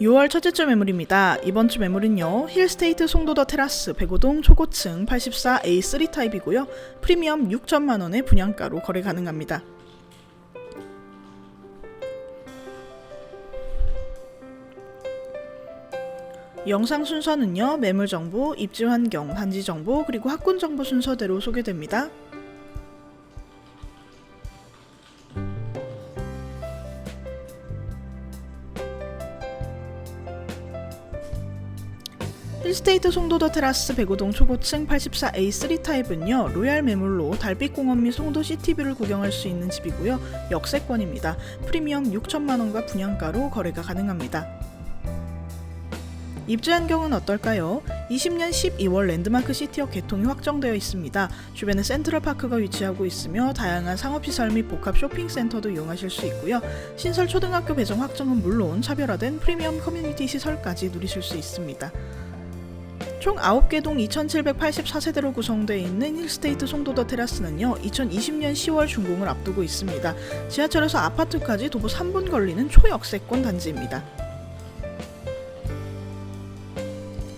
6월 첫째 주 매물입니다. 이번 주 매물은요. 힐스테이트 송도더 테라스 105동 초고층 84A3 타입이고요. 프리미엄 6천만 원의 분양가로 거래 가능합니다. 영상 순서는요. 매물 정보, 입지 환경, 단지 정보, 그리고 학군 정보 순서대로 소개됩니다. 힐스테이트 송도더 테라스 105동 초고층 84A3 타입은요 로얄 매물로 달빛 공원 및 송도 시티뷰를 구경할 수 있는 집이고요 역세권입니다 프리미엄 6천만 원과 분양가로 거래가 가능합니다. 입주 환경은 어떨까요? 20년 12월 랜드마크 시티역 개통이 확정되어 있습니다. 주변에 센트럴파크가 위치하고 있으며 다양한 상업시설 및 복합 쇼핑센터도 이용하실 수 있고요. 신설 초등학교 배정 확정은 물론 차별화된 프리미엄 커뮤니티 시설까지 누리실 수 있습니다. 총 9개 동 2784세대로 구성되어 있는 힐스테이트 송도더 테라스는요 2020년 10월 준공을 앞두고 있습니다. 지하철에서 아파트까지 도보 3분 걸리는 초역세권 단지입니다.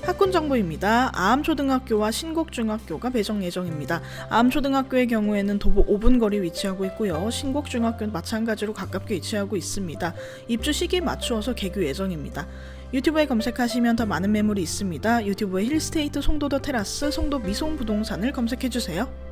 학군 정보입니다. 아암초등학교와 신곡중학교가 배정 예정입니다. 아암초등학교의 경우에는 도보 5분 거리 위치하고 있고요. 신곡중학교는 마찬가지로 가깝게 위치하고 있습니다. 입주 시기에 맞추어서 개교 예정입니다. 유튜브에 검색하시면 더 많은 매물이 있습니다. 유튜브에 힐스테이트 송도더 테라스, 송도 미송 부동산을 검색해주세요.